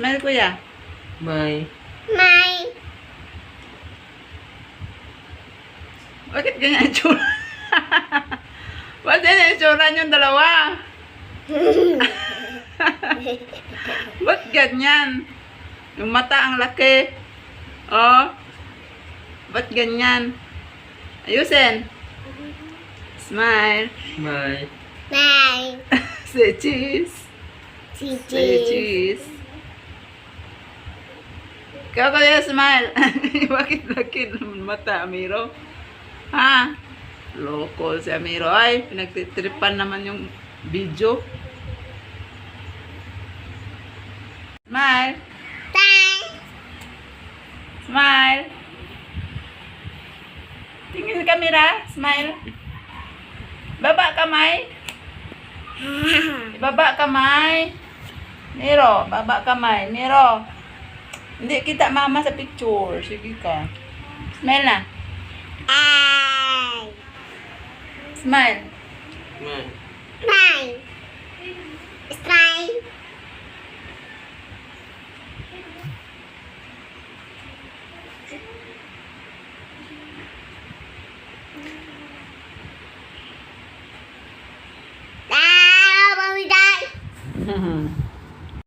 Smile, kuya. May. May. Bakit ganyan ang tsura? Bakit ganyan ang tsura niyong dalawa? Ba't ganyan? Yung mata ang laki. Oh. Ba't ganyan? Ayusin. Smile. May. May. Say cheese. Say Chichi. Cheese. Ikaw kaya smile. Bakit laki ng mata, Amiro? Ha? Loko si Amiro. Ay, pinagtitripan naman yung video. Smile. Tay. Smile. Tingin sa camera. Smile. Baba kamay. Baba kamay. Miro, baba kamay. Miro. Hindi kita mama sa picture. Sige ka. Smile na. Ay. Smile. Stray. Ah, mami day.